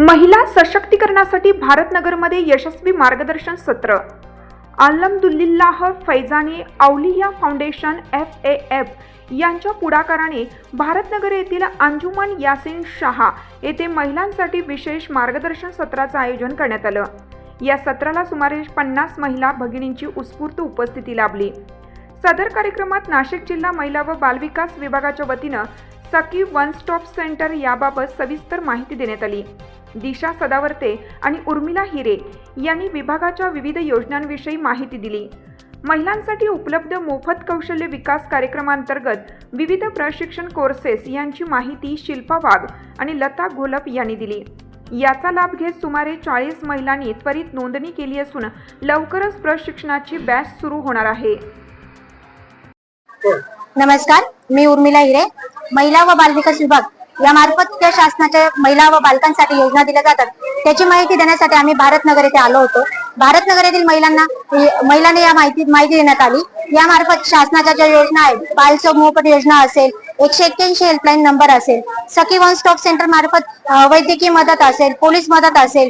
महिला सशक्तीकरणासाठी भारतनगरमध्ये यशस्वी मार्गदर्शन सत्र. आलमदुल्लिल्लाह Faizani Auliya foundation F A F यांच्या पुढाकाराने भारतनगर येथील अंजुमन यासिन शहा येथे महिलांसाठी विशेष मार्गदर्शन सत्राचं आयोजन करण्यात आलं. या सत्राला सुमारे पन्नास महिला भगिनींची उत्स्फूर्त उपस्थिती लाभली. सदर कार्यक्रमात नाशिक जिल्हा महिला व बालविकास विभागाच्या वतीनं सखी वन स्टॉप सेंटर याबाबत सविस्तर माहिती देण्यात आली. दिशा सदावर्ते आणि उर्मिला हिरे यांनी विभागाच्या विविध योजनांविषयी माहिती दिली. महिलांसाठी उपलब्ध मोफत कौशल्य विकास कार्यक्रमांतर्गत विविध प्रशिक्षण कोर्सेस यांची माहिती शिल्पा वाघ आणि लता घोलप यांनी दिली. याचा लाभ घेत सुमारे चाळीस महिलांनी त्वरित नोंदणी केली असून लवकरच प्रशिक्षणाची बॅच सुरू होणार आहे. हो. नमस्कार मी उर्मिला हिरे. महिला व बालविकास विभाग या मार्फत त्या शासनाच्या महिला व बालकांसाठी योजना दिल्या जातात. त्याची माहिती देण्यासाठी आम्ही भारतनगर येथे आलो होतो. भारतनगर येथील महिलांना महिलांना या माहिती माहिती देण्यात आली. या मार्फत शासनाच्या ज्या योजना आहेत बाल मोफत योजना असेल एकशे एक्क्याऐंशी हेल्पलाईन नंबर असेल सखी वन स्टॉप सेंटर मार्फत वैद्यकीय मदत असेल पोलीस मदत असेल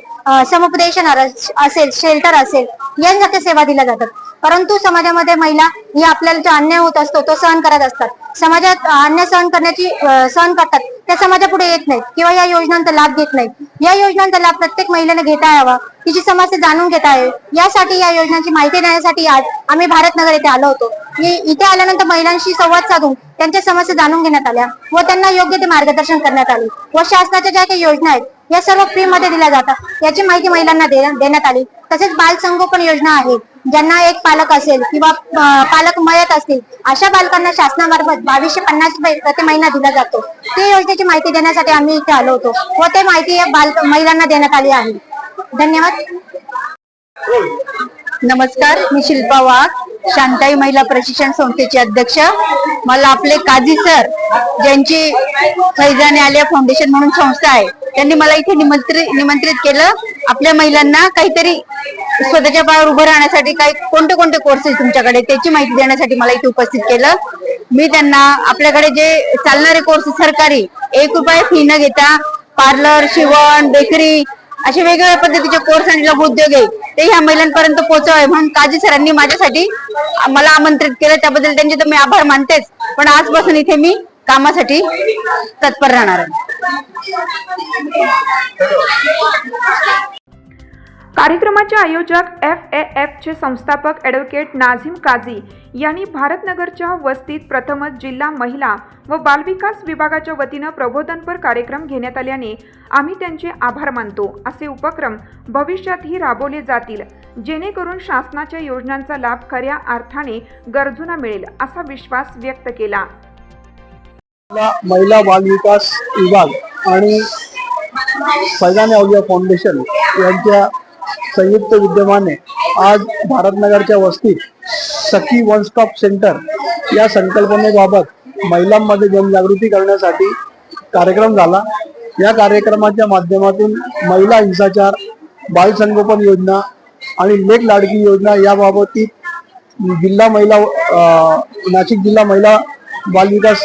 समुपदेशन असेल शेल्टर असेल यांसारख्या सेवा दिल्या जातात. परंतु समाजामध्ये महिला ही आपल्याला जो अन्याय होत असतो तो सहन करत असतात. समाजात अन्याय सहन करण्याची सहन करतात. त्या समाजापुढे येत नाहीत किंवा या योजनांचा लाभ घेत नाहीत. या योजनांचा लाभ प्रत्येक महिलेने घेता यावा तिची समस्या जाणून घेता यावी यासाठी या योजनांची माहिती देण्यासाठी आज आम्ही भारतनगर येथे आलो होतो. इथे आल्यानंतर महिलांशी संवाद साधून त्यांच्या समस्या जाणून घेण्यात आल्या व त्यांना योग्य ते मार्गदर्शन करण्यात आले व शासनाच्या ज्या काही योजना आहेत या सर्व फ्री मध्ये दिल्या जातात. याची माहिती महिलांना देण्यात आली. तसेच बाल संगोपन योजना आहे. ज्यांना एक पालक असेल किंवा पालक मयत असतील अशा बालकांना शासनामार्फत बावीसशे पन्नास रुपये प्रति महिना दिला जातो. ते योजनेची माहिती देण्यासाठी आम्ही इथे आलो होतो. व ते माहिती या महिलांना देण्यात आली आहे. धन्यवाद. नमस्कार मी शिल्पा वाघ शांताई महिला प्रशिक्षण संस्थेचे अध्यक्ष. मला आपले काझी सर ज्यांची फैजाने आलिया फाउंडेशन म्हणून संस्था आहे त्यांनी मला इथे निमंत्रित निमंत्रित केलं. आपल्या महिलांना काहीतरी स्वतःच्या पायावर उभं राहण्यासाठी काही कोणते कोणते कोर्सेस तुमच्याकडे? त्याची माहिती देण्यासाठी मला इथे उपस्थित केलं. मी त्यांना आपल्याकडे जे चालणारे कोर्सेस सरकारी एक रुपये फी न घेता पार्लर शिवण बेकरी असे वेगवेगळ्या पद्धतीचे कोर्स आणि लघु उद्योग आहे ते ह्या महिलांपर्यंत पोहोचवावे म्हणून काजी सरांनी माझ्यासाठी मला आमंत्रित केलं. त्याबद्दल त्यांचे तर मी आभार मानतेच. पण आजपासून इथे मी कामासाठी तत्पर राहणार आहे. कार्यक्रमाचे आयोजक एफ ए एफ चे संस्थापक ॲडव्होकेट नाझीम काझी यांनी भारतनगरच्या वस्तीत प्रथमच जिल्हा महिला व बालविकास विभागाच्या वतीनं प्रबोधनपर कार्यक्रम घेण्यात आल्याने आम्ही त्यांचे आभार मानतो. असे उपक्रम भविष्यातही राबवले जातील. जेणेकरून शासनाच्या योजनांचा लाभ खऱ्या अर्थाने गरजूंना मिळेल असा विश्वास व्यक्त केला. महिला बालविकास विभाग आणि फैजाने अवलिया फाउंडेशन यांच्या संयुक्त विद्यमाने आज भारतनगरच्या वस्तीत सखी वन स्टॉप सेंटर या संकल्पनेबाबत महिलांमध्ये जनजागृती करण्यासाठी कार्यक्रम झाला. या कार्यक्रमाच्या माध्यमातून महिला हिंसाचार बालसंगोपन योजना आणि लेख लाडकी योजना याबाबतीत जिल्हा महिला नाशिक जिल्हा महिला बालविकास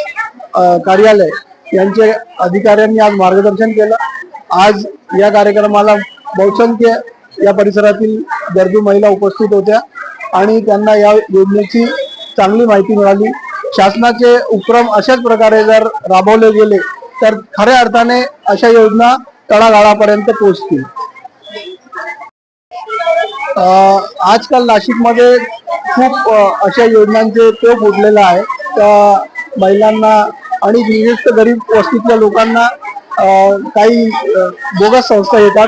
कार्यालय यांचे अधिकाऱ्यांनी आज मार्गदर्शन केलं. आज या कार्यक्रमाला बहुसंख्य या परिसरातील गरजू महिला उपस्थित होत्या आणि त्यांना या योजनेची चांगली माहिती मिळाली. शासनाचे उपक्रम अशाच प्रकारे जर राबवले गेले तर खऱ्या अर्थाने अशा योजना तळागाळापर्यंत पोहोचतील. आजकाल नाशिकमध्ये खूप अशा योजनांचे तो फुटलेला आहे. त्या महिलांना आणि विशेषतः गरीब वस्तीतल्या लोकांना काही बोगस संस्था येतात.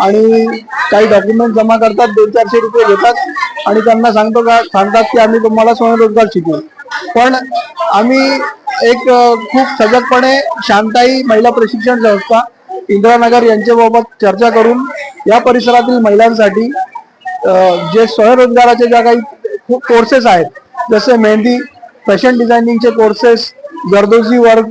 आणि काही डॉक्युमेंट जमा करतात दोन चारशे रुपये घेतात आणि त्यांना सांगतो का सांगतात की आम्ही तुम्हाला स्वयंरोजगार शिकवू. पण आम्ही एक खूप सजगपणे शांताई महिला प्रशिक्षण संस्था इंदिरानगर यांच्याबाबत चर्चा करून या परिसरातील महिलांसाठी जे स्वयंरोजगाराचे ज्या काही कोर्सेस आहेत जसे mehndi fashion डिझायनिंगचे courses zardozi work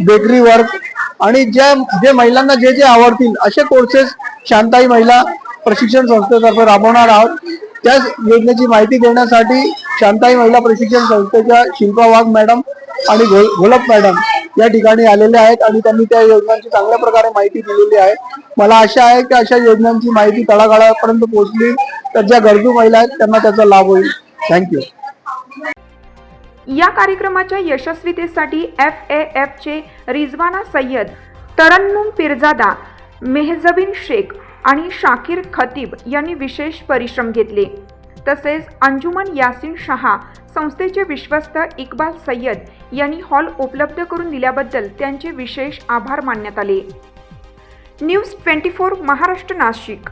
bakery work आणि ज्या जे महिलांना जे जे आवडतील असे कोर्सेस शांताई महिला प्रशिक्षण संस्थेतर्फे राबवणार आहोत. त्या योजनेची माहिती देण्यासाठी शांताई महिला प्रशिक्षण संस्थेच्या शिल्पा वाघ मॅडम आणि घो घोलप मॅडम या ठिकाणी आलेले आहेत आणि त्यांनी त्या योजनांची चांगल्या प्रकारे माहिती दिलेली आहे. मला आशा आहे की अशा योजनांची माहिती तळागाळापर्यंत पोहोचली तर ज्या गरजू महिला आहेत त्यांना त्याचा लाभ होईल. थँक्यू या कार्यक्रमाच्या यशस्वीतेसाठी एफ ए एफचे रिजवाना सय्यद तरन्नुम पिरजादा मेहजबिन शेख आणि शाकिर खतीब यांनी विशेष परिश्रम घेतले. तसेच अंजुमन यासिन शहा संस्थेचे विश्वस्त इक्बाल सय्यद यांनी हॉल उपलब्ध करून दिल्याबद्दल त्यांचे विशेष आभार मानण्यात आले. News twenty four Maharashtra Nashik.